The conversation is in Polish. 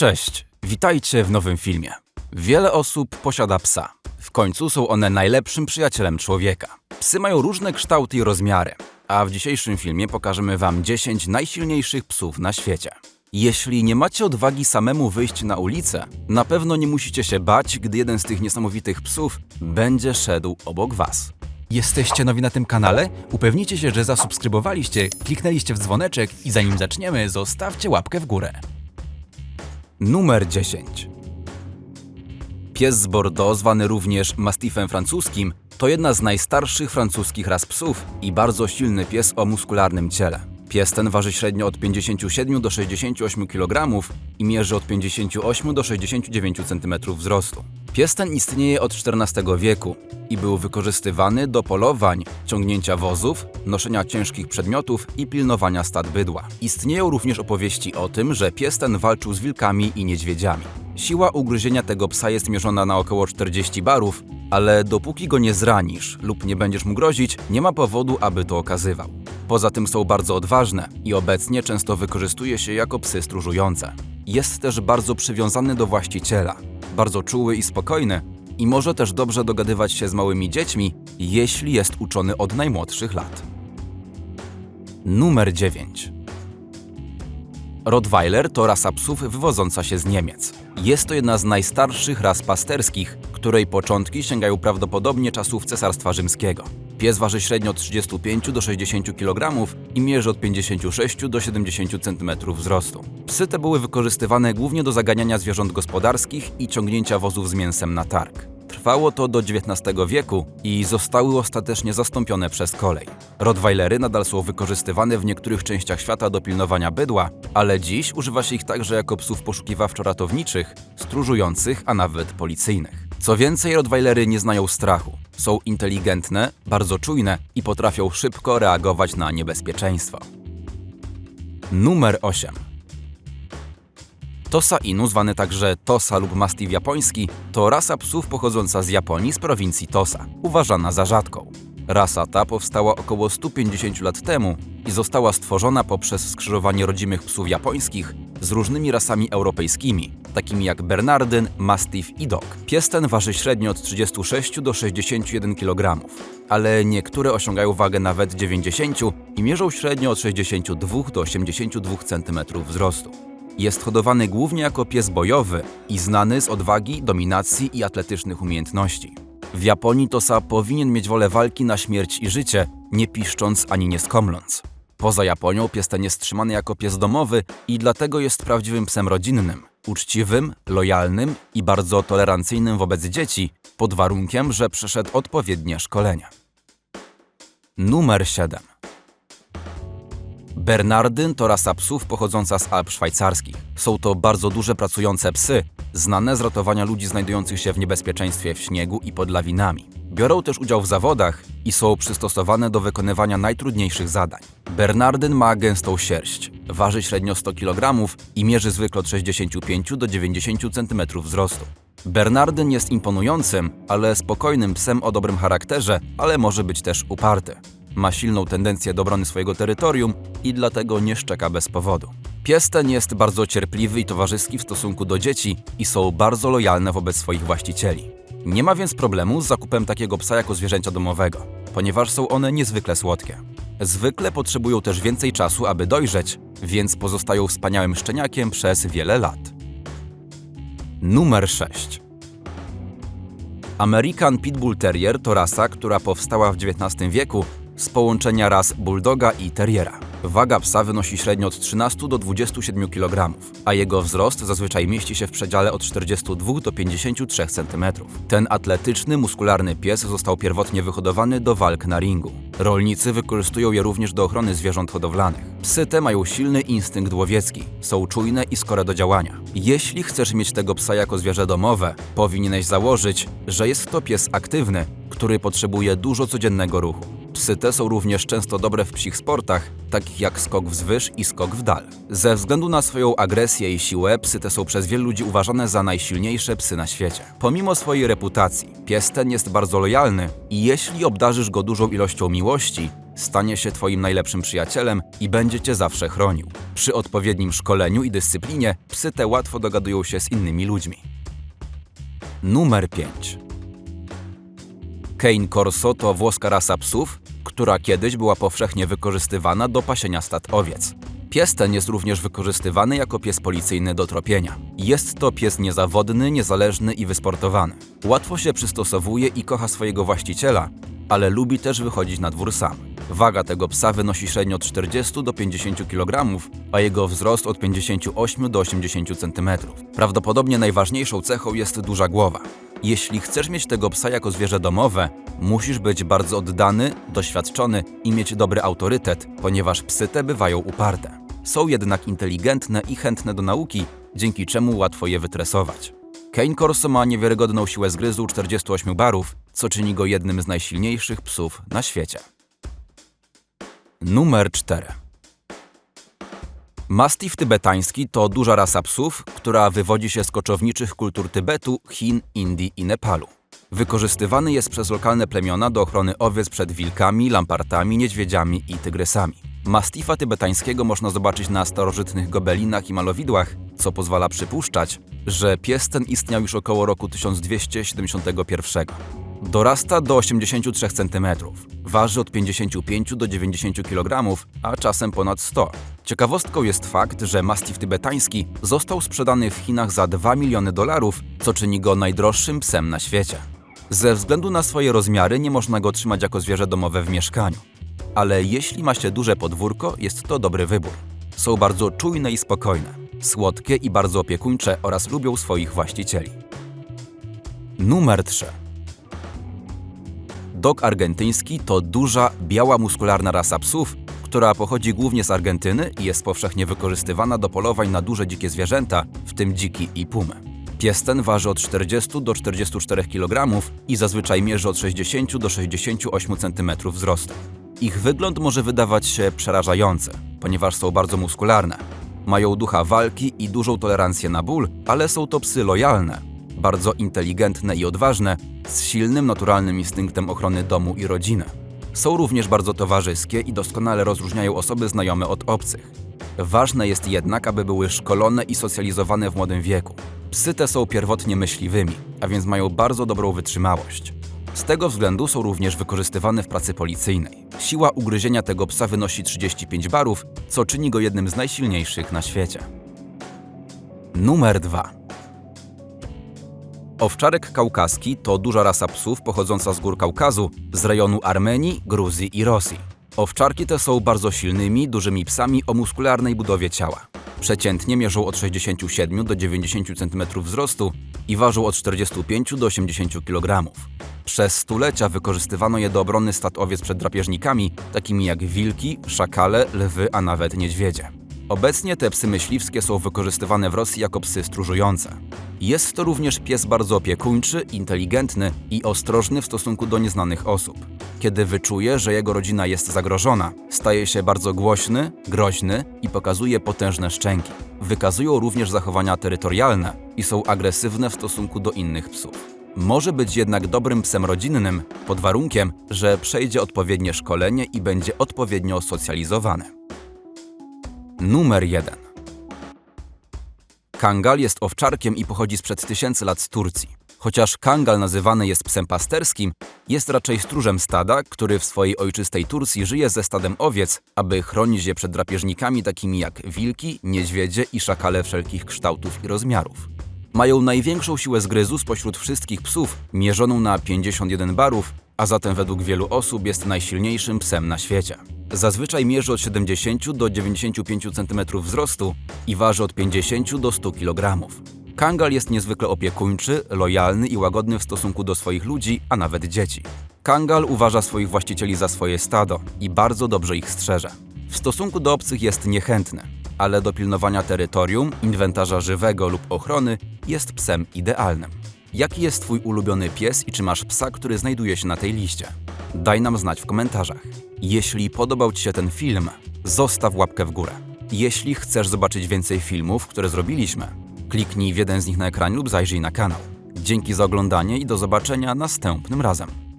Cześć, witajcie w nowym filmie. Wiele osób posiada psa. W końcu są one najlepszym przyjacielem człowieka. Psy mają różne kształty i rozmiary, a w dzisiejszym filmie pokażemy Wam 10 najsilniejszych psów na świecie. Jeśli nie macie odwagi samemu wyjść na ulicę, na pewno nie musicie się bać, gdy jeden z tych niesamowitych psów będzie szedł obok Was. Jesteście nowi na tym kanale? Upewnijcie się, że zasubskrybowaliście, kliknęliście w dzwoneczek i zanim zaczniemy, zostawcie łapkę w górę. Numer 10. Pies z Bordeaux, zwany również Mastiffem francuskim, to jedna z najstarszych francuskich ras psów i bardzo silny pies o muskularnym ciele. Pies ten waży średnio od 57 do 68 kg i mierzy od 58 do 69 cm wzrostu. Pies ten istnieje od XIV wieku i był wykorzystywany do polowań, ciągnięcia wozów, noszenia ciężkich przedmiotów i pilnowania stad bydła. Istnieją również opowieści o tym, że pies ten walczył z wilkami i niedźwiedziami. Siła ugryzienia tego psa jest mierzona na około 40 barów, ale dopóki go nie zranisz lub nie będziesz mu grozić, nie ma powodu, aby to okazywał. Poza tym są bardzo odważne i obecnie często wykorzystuje się jako psy stróżujące. Jest też bardzo przywiązany do właściciela, bardzo czuły i spokojny i może też dobrze dogadywać się z małymi dziećmi, jeśli jest uczony od najmłodszych lat. Numer 9. Rottweiler to rasa psów wywodząca się z Niemiec. Jest to jedna z najstarszych ras pasterskich, której początki sięgają prawdopodobnie czasów Cesarstwa Rzymskiego. Pies waży średnio od 35 do 60 kg i mierzy od 56 do 70 cm wzrostu. Psy te były wykorzystywane głównie do zaganiania zwierząt gospodarskich i ciągnięcia wozów z mięsem na targ. Trwało to do XIX wieku i zostały ostatecznie zastąpione przez kolej. Rottweilery nadal są wykorzystywane w niektórych częściach świata do pilnowania bydła, ale dziś używa się ich także jako psów poszukiwawczo-ratowniczych, stróżujących, a nawet policyjnych. Co więcej, Rottweilery nie znają strachu. Są inteligentne, bardzo czujne i potrafią szybko reagować na niebezpieczeństwo. Numer 8. Tosa Inu, zwany także Tosa lub Mastiff japoński, to rasa psów pochodząca z Japonii z prowincji Tosa, uważana za rzadką. Rasa ta powstała około 150 lat temu i została stworzona poprzez skrzyżowanie rodzimych psów japońskich z różnymi rasami europejskimi, takimi jak Bernardyn, Mastiff i Dog. Pies ten waży średnio od 36 do 61 kg, ale niektóre osiągają wagę nawet 90 i mierzą średnio od 62 do 82 cm wzrostu. Jest hodowany głównie jako pies bojowy i znany z odwagi, dominacji i atletycznych umiejętności. W Japonii Tosa powinien mieć wolę walki na śmierć i życie, nie piszcząc ani nie skomląc. Poza Japonią pies ten jest trzymany jako pies domowy i dlatego jest prawdziwym psem rodzinnym, uczciwym, lojalnym i bardzo tolerancyjnym wobec dzieci, pod warunkiem, że przeszedł odpowiednie szkolenia. Numer 7. Bernardyn to rasa psów pochodząca z Alp szwajcarskich. Są to bardzo duże pracujące psy, znane z ratowania ludzi znajdujących się w niebezpieczeństwie w śniegu i pod lawinami. Biorą też udział w zawodach i są przystosowane do wykonywania najtrudniejszych zadań. Bernardyn ma gęstą sierść, waży średnio 100 kg i mierzy zwykle od 65 do 90 cm wzrostu. Bernardyn jest imponującym, ale spokojnym psem o dobrym charakterze, ale może być też uparty. Ma silną tendencję do obrony swojego terytorium i dlatego nie szczeka bez powodu. Pies ten jest bardzo cierpliwy i towarzyski w stosunku do dzieci i są bardzo lojalne wobec swoich właścicieli. Nie ma więc problemu z zakupem takiego psa jako zwierzęcia domowego, ponieważ są one niezwykle słodkie. Zwykle potrzebują też więcej czasu, aby dojrzeć, więc pozostają wspaniałym szczeniakiem przez wiele lat. Numer 6. American Pitbull Terrier to rasa, która powstała w XIX wieku z połączenia ras bulldoga i terriera. Waga psa wynosi średnio od 13 do 27 kg, a jego wzrost zazwyczaj mieści się w przedziale od 42 do 53 cm. Ten atletyczny, muskularny pies został pierwotnie wyhodowany do walk na ringu. Rolnicy wykorzystują je również do ochrony zwierząt hodowlanych. Psy te mają silny instynkt łowiecki, są czujne i skore do działania. Jeśli chcesz mieć tego psa jako zwierzę domowe, powinieneś założyć, że jest to pies aktywny, który potrzebuje dużo codziennego ruchu. Psy te są również często dobre w psich sportach, takich jak skok wzwyż i skok w dal. Ze względu na swoją agresję i siłę, psy te są przez wielu ludzi uważane za najsilniejsze psy na świecie. Pomimo swojej reputacji, pies ten jest bardzo lojalny i jeśli obdarzysz go dużą ilością miłości, Stanie się Twoim najlepszym przyjacielem i będzie Cię zawsze chronił. Przy odpowiednim szkoleniu i dyscyplinie psy te łatwo dogadują się z innymi ludźmi. Numer 5. Cane Corso to włoska rasa psów, która kiedyś była powszechnie wykorzystywana do pasienia stad owiec. Pies ten jest również wykorzystywany jako pies policyjny do tropienia. Jest to pies niezawodny, niezależny i wysportowany. Łatwo się przystosowuje i kocha swojego właściciela, ale lubi też wychodzić na dwór sam. Waga tego psa wynosi średnio od 40 do 50 kg, a jego wzrost od 58 do 80 cm. Prawdopodobnie najważniejszą cechą jest duża głowa. Jeśli chcesz mieć tego psa jako zwierzę domowe, musisz być bardzo oddany, doświadczony i mieć dobry autorytet, ponieważ psy te bywają uparte. Są jednak inteligentne i chętne do nauki, dzięki czemu łatwo je wytresować. Cane Corso ma niewiarygodną siłę zgryzu 48 barów, co czyni go jednym z najsilniejszych psów na świecie. Numer 4. Mastiff tybetański to duża rasa psów, która wywodzi się z koczowniczych kultur Tybetu, Chin, Indii i Nepalu. Wykorzystywany jest przez lokalne plemiona do ochrony owiec przed wilkami, lampartami, niedźwiedziami i tygrysami. Mastifa tybetańskiego można zobaczyć na starożytnych gobelinach i malowidłach, co pozwala przypuszczać, że pies ten istniał już około roku 1271. Dorasta do 83 cm, waży od 55 do 90 kg, a czasem ponad 100. Ciekawostką jest fakt, że mastiff tybetański został sprzedany w Chinach za 2 miliony dolarów, co czyni go najdroższym psem na świecie. Ze względu na swoje rozmiary nie można go trzymać jako zwierzę domowe w mieszkaniu. Ale jeśli ma się duże podwórko, jest to dobry wybór. Są bardzo czujne i spokojne, słodkie i bardzo opiekuńcze oraz lubią swoich właścicieli. Numer 3. Dog argentyński to duża, biała, muskularna rasa psów, która pochodzi głównie z Argentyny i jest powszechnie wykorzystywana do polowań na duże dzikie zwierzęta, w tym dziki i pumy. Pies ten waży od 40 do 44 kg i zazwyczaj mierzy od 60 do 68 cm wzrostu. Ich wygląd może wydawać się przerażający, ponieważ są bardzo muskularne. Mają ducha walki i dużą tolerancję na ból, ale są to psy lojalne, bardzo inteligentne i odważne, z silnym, naturalnym instynktem ochrony domu i rodziny. Są również bardzo towarzyskie i doskonale rozróżniają osoby znajome od obcych. Ważne jest jednak, aby były szkolone i socjalizowane w młodym wieku. Psy te są pierwotnie myśliwymi, a więc mają bardzo dobrą wytrzymałość. Z tego względu są również wykorzystywane w pracy policyjnej. Siła ugryzienia tego psa wynosi 35 barów, co czyni go jednym z najsilniejszych na świecie. Numer 2. Owczarek kaukaski to duża rasa psów pochodząca z gór Kaukazu, z rejonu Armenii, Gruzji i Rosji. Owczarki te są bardzo silnymi, dużymi psami o muskularnej budowie ciała. Przeciętnie mierzą od 67 do 90 cm wzrostu i ważą od 45 do 80 kg. Przez stulecia wykorzystywano je do obrony stad owiec przed drapieżnikami, takimi jak wilki, szakale, lwy, a nawet niedźwiedzie. Obecnie te psy myśliwskie są wykorzystywane w Rosji jako psy stróżujące. Jest to również pies bardzo opiekuńczy, inteligentny i ostrożny w stosunku do nieznanych osób. Kiedy wyczuje, że jego rodzina jest zagrożona, staje się bardzo głośny, groźny i pokazuje potężne szczęki. Wykazują również zachowania terytorialne i są agresywne w stosunku do innych psów. Może być jednak dobrym psem rodzinnym pod warunkiem, że przejdzie odpowiednie szkolenie i będzie odpowiednio socjalizowany. Numer 1. Kangal jest owczarkiem i pochodzi sprzed tysięcy lat z Turcji. Chociaż kangal nazywany jest psem pasterskim, jest raczej stróżem stada, który w swojej ojczystej Turcji żyje ze stadem owiec, aby chronić je przed drapieżnikami takimi jak wilki, niedźwiedzie i szakale wszelkich kształtów i rozmiarów. Mają największą siłę zgryzu spośród wszystkich psów, mierzoną na 51 barów, a zatem według wielu osób jest najsilniejszym psem na świecie. Zazwyczaj mierzy od 70 do 95 cm wzrostu i waży od 50 do 100 kg. Kangal jest niezwykle opiekuńczy, lojalny i łagodny w stosunku do swoich ludzi, a nawet dzieci. Kangal uważa swoich właścicieli za swoje stado i bardzo dobrze ich strzeże. W stosunku do obcych jest niechętny, ale do pilnowania terytorium, inwentarza żywego lub ochrony jest psem idealnym. Jaki jest Twój ulubiony pies i czy masz psa, który znajduje się na tej liście? Daj nam znać w komentarzach. Jeśli podobał Ci się ten film, zostaw łapkę w górę. Jeśli chcesz zobaczyć więcej filmów, które zrobiliśmy, kliknij w jeden z nich na ekranie lub zajrzyj na kanał. Dzięki za oglądanie i do zobaczenia następnym razem.